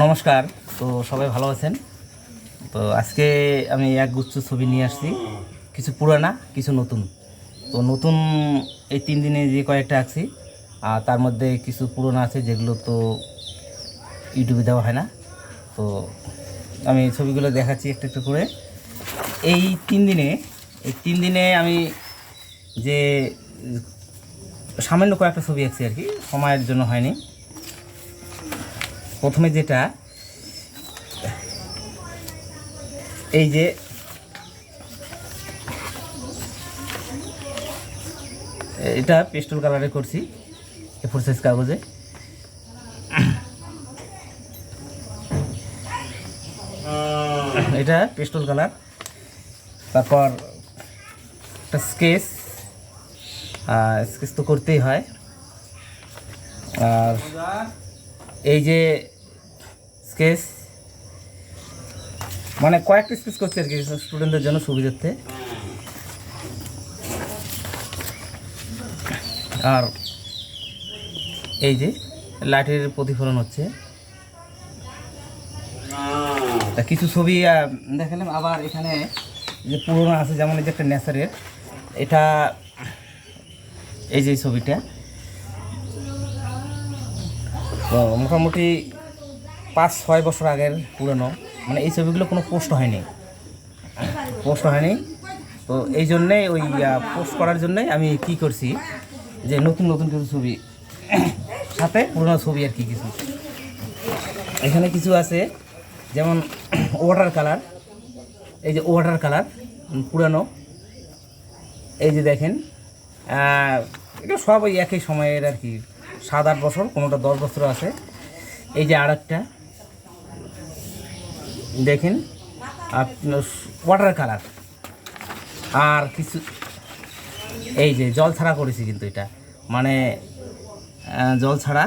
নমস্কার, তো সবাই ভালো আছেন? তো আজকে আমি এক গুচ্ছ ছবি নিয়ে আসছি। কিছু পুরানা, কিছু নতুন। তো নতুন এই তিন দিনে যে কয়েকটা আঁকছি, আর তার মধ্যে কিছু পুরনো আছে যেগুলো তো ইউটিউবে দেওয়া হয় না। তো আমি ছবিগুলো দেখাচ্ছি একটু একটু করে। এই তিন দিনে, এই তিন দিনে আমি যে সামান্য কয়েকটা ছবি আঁকছি আর কি, সময়ের জন্য হয়নি। প্রথমে যেটা, এই যে এটা পেস্টল কালারে করছি এ ফোর সাইজ কাগজে। এটা পেস্টল কালার, তারপর একটা স্কেচ স্কেচ তো করতেই হয়। আর এই যে স্কেচ মানে কয়েকটা স্কেচ করছে আর কি স্টুডেন্টদের জন্য সুবিধার্থে। আর এই যে লাইটের প্রতিফলন হচ্ছে। তা কিছু ছবি দেখালাম। আবার এখানে যে পুরোনো আছে যেমন এই যে একটা নেচারের এটা এই যে ছবিটা। মোটামুটি পাঁচ, ছয় বছর আগের পুরনো। মানে এই ছবিগুলো কোনো পোস্ট হয়নি। পোস্ট হয়নি। তো এই জন্যে ওই পোস্ট করার জন্যই আমি কি করছি যে নতুন নতুন কিছু ছবি, সাথে পুরনো ছবি আর কি কিছু। এখানে কিছু আছে, যেমন ওয়াটার কালার এই যে ওয়াটার কালার পুরানো। এই যে দেখেন এটা সব ওই একই সময়ের আর কি সাত আট বছর, কোনোটা দশ বছর আছে। এই যে আর একটা দেখেন আপনার ওয়াটার কালার আর কিছু এই যে জল ছাড়া করেছি কিন্তু এটা। মানে জল ছাড়া।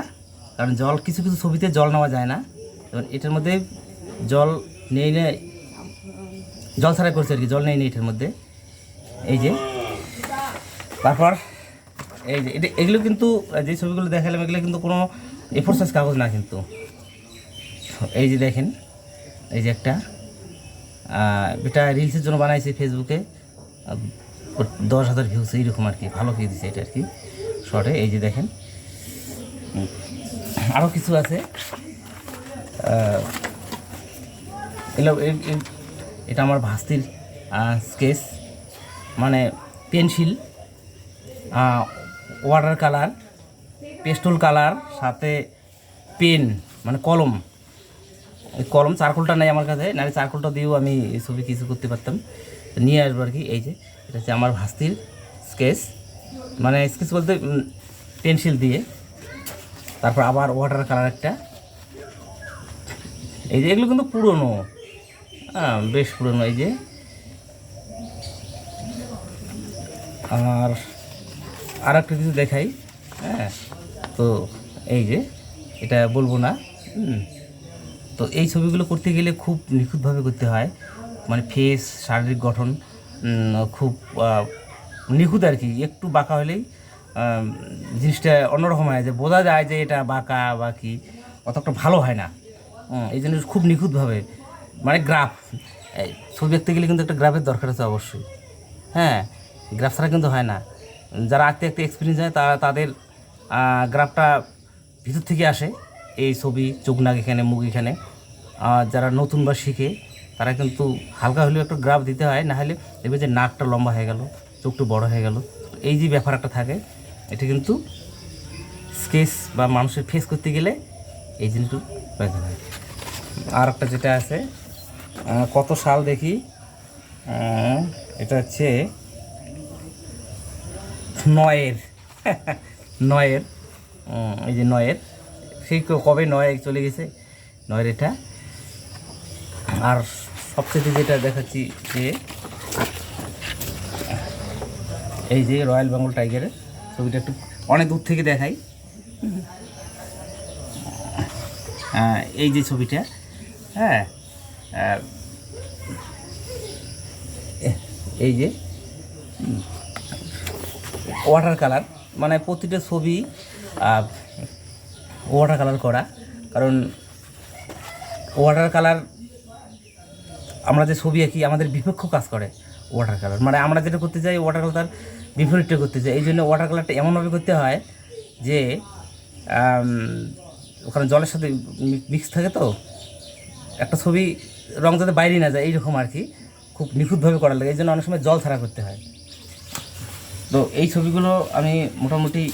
কারণ জল, কিছু কিছু ছবিতে জল নেওয়া যায় না। এবার এটার মধ্যে জল নেই নে জল ছাড়া করছে আর কি, জল নেই নি এটার মধ্যে। এই যে। তারপর এই যে, এটা এগুলো কিন্তু যে ছবিগুলো দেখালাম, এগুলো কিন্তু কোনো এফোর সাইজ কাগজ না কিন্তু। এই যে দেখেন, এই যে একটা এটা রিলসের জন্য বানাইছি ফেসবুকে দশ হাজার ভিউস এইরকম আর কি, ভালো ভিউ দিছে এটা আর কি শর্টে এই যে দেখেন আরও কিছু আছে। এটা আমার ভাস্তির স্কেচ মানে pencil water colour, pastel colour, সাথে পেন মানে কলম। এই কলম চারকোলটা নেই আমার কাছে, নাহলে চারকোলটা দিয়েও আমি ছবি কিছু করতে পারতাম। নিয়ে আসব আর কি, এই যে, এটা হচ্ছে আমার ভাস্তির স্কেচ। মানে স্কেচ বলতে পেন্সিল দিয়ে। তারপর আবার ওয়াটার কালার একটা। এই যে, এগুলো কিন্তু পুরনো। হ্যাঁ বেশ পুরনো, এই যে। আর আর একটা কিছু দেখাই হ্যাঁ? তো এই যে, এটা বলব না তো এই ছবিগুলো করতে গেলে খুব নিখুঁতভাবে করতে হয়। মানে ফেস শারীরিক গঠন খুব নিখুঁত আর কি। একটু বাঁকা হলেই জিনিসটা অন্যরকম হয় যে, বোঝা যায় যে এটা বাঁকা বা কি, অতটা ভালো হয় না। এই জন্য খুব নিখুঁতভাবে মানে গ্রাফ ছবি আঁকতে গেলে কিন্তু একটা গ্রাফের দরকার আছে অবশ্যই। হ্যাঁ গ্রাফ ছাড়া কিন্তু হয় না। যারা আঁকতে আঁকতে এক্সপিরিয়েন্স হয় তারা তাদের গ্রাফটা ভিতর থেকে আসে। এই ছবি, চোখ, নাক এখানে, মুখ এখানে। যারা নতুন বা শিখে, তারা কিন্তু হালকা হলেও একটু গ্রাফ দিতে হয়, না হলে দেখবে যে নাকটা লম্বা হয়ে গেল, চোখটা বড় হয়ে গেল। এই যে ব্যাপার একটা থাকে, এটা কিন্তু স্কেচ বা মানুষের ফেস করতে গেলে এই জিনিসটা প্রয়োজন হয় আর একটা যেটা আছে কত সাল দেখি এটা হচ্ছে নয়ের। নয়ের। এই যে নয়ের। সেই কবে নয় চলে গেছে? নয়ের এটা। আর সবচেয়ে যেটা দেখাচ্ছি যে এই যে রয়্যাল বেঙ্গল টাইগারের ছবিটা একটু অনেক দূর থেকে দেখাই। আহ, এই যে ছবিটা। হ্যাঁ এই যে ওয়াটার কালার মানে প্রতিটা ছবি ওয়াটার কালার করা। কারণ ওয়াটার কালার আমরা যে ছবি আঁকি, আমাদের বিপক্ষ কাজ করে ওয়াটার কালার মানে আমরা যেটা করতে চাই ওয়াটার কালার তার বিপরীতটা করতে চাই। এই জন্য ওয়াটার কালারটা এমনভাবে করতে হয় যে ওখানে জলের সাথে মিক্স থাকে তো, একটা ছবি রং যাতে বাইরে না যায়, এইরকম আর কি, খুব নিখুঁতভাবে করা লাগে। এই জন্য অনেক সময় জল ছাড়া করতে হয়। তো এই ছবিগুলো আমি মোটামুটি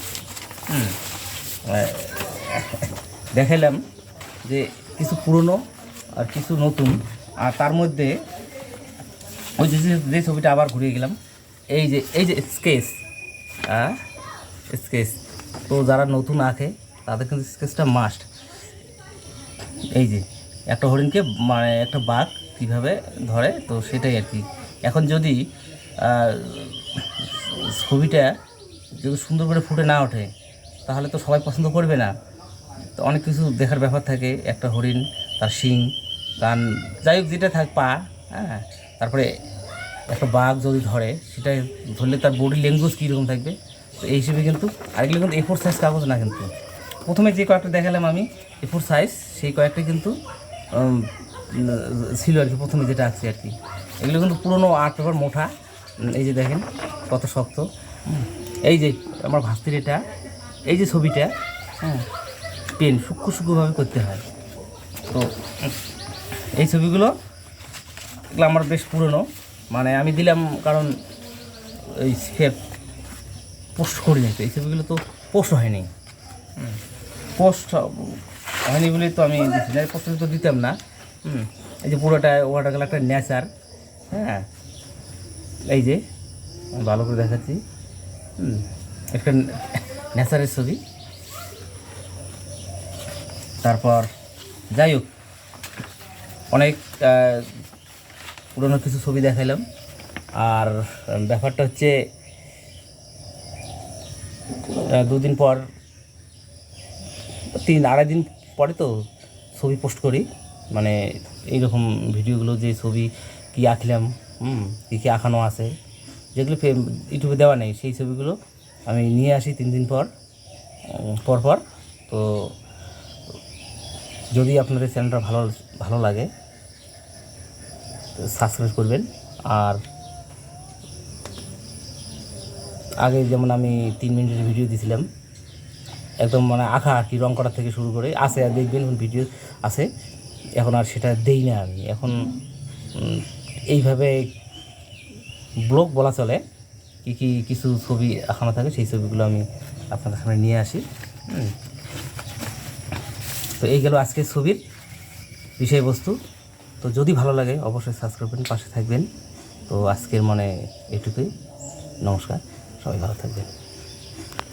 দেখাইলাম যে কিছু পুরনো আর কিছু নতুন। আর তার মধ্যে ওই যে, যে- ছবিটা আবার ঘুরিয়ে গেলাম, এই যে এই যে স্কেচ স্কেচ তো যারা নতুন আঁকে, তাদের কিন্তু স্কেচটা মাস্ট এই যে, একটা হরিণকে মানে একটা বাঘ কীভাবে ধরে, তো সেটাই আর কি। এখন যদি ছবিটা যদি সুন্দর করে ফুটে না ওঠে, তাহলে তো সবাই পছন্দ করবে না। তো অনেক কিছু দেখার ব্যাপার থাকে, একটা হরিণ, তার শিং কান যাই হোক যেটা থাক, পা হ্যাঁ। তারপরে একটা বাঘ যদি ধরে সেটা ধরলে তার বডি ল্যাঙ্গুয়েজ কীরকম থাকবে? তো এই হিসেবে কিন্তু আর এগুলো কিন্তু এফোর সাইজ কাগজ না কিন্তু। প্রথমে যে কয়েকটা দেখালাম আমি এফোর সাইজ সেই কয়েকটা কিন্তু ছিল আর কি, প্রথমে যেটা আছে আর কি। এগুলো কিন্তু পুরনো আর্ট পেপার মোটা। এই যে দেখেন, কত শক্ত। এই যে আমার ভাস্তির এটা, এই যে ছবিটা হ্যাঁ পেন, সূক্ষ্ম সূক্ষ্মভাবে করতে হয়। তো, এই ছবিগুলো এগুলো আমার বেশ পুরনো। মানে আমি দিলাম কারণ এই ফের পোস্ট করিনি তো, এই ছবিগুলো তো পোস্ট হয়নি। পোস্ট হয়নি বলে তো আমি পোস্ট তো দিতাম না। এই যে পুরোটা ওয়াটার কালার একটা নেচার হ্যাঁ এই যে ভালো করে দেখাচ্ছি। একটা নেচারের ছবি। তারপর, যাই হোক, অনেক পুরনো কিছু ছবি দেখাইলাম। আর ব্যাপারটা হচ্ছে দুদিন পর, তিন, আড়াই দিন পরে তো ছবি পোস্ট করি। মানে এইরকম ভিডিওগুলো যে ছবি কী আঁকলাম হুম। কী কী আঁকানো আছে? যেগুলো ইউটিউবে দেওয়া নেই সেই ছবিগুলো আমি নিয়ে আসি তিন দিন পর উম, পর পর। তো যদি আপনাদের চ্যানেলটা ভালো ভালো লাগে সাবস্ক্রাইব করবেন। আর আগে যেমন আমি তিন মিনিটের ভিডিও দিয়েছিলাম একদম মানে আঁকা আঁকি রং করা থেকে শুরু করে আছে আর দেখবেন ভিডিও আছে। এখন আর সেটা দেই না আমি। এখন এইভাবে ব্লগ বলা চলে। কী কী কিছু ছবি আঁকানো থাকে, সেই ছবিগুলো আমি আপনাদের সামনে নিয়ে আসি। তো এই গেল আজকের ছবির বিষয়বস্তু। তো যদি ভালো লাগে অবশ্যই সাবস্ক্রাইব করবেন পাশে থাকবেন। তো আজকের মানে এটুকুই। নমস্কার। সবাই ভালো থাকবেন।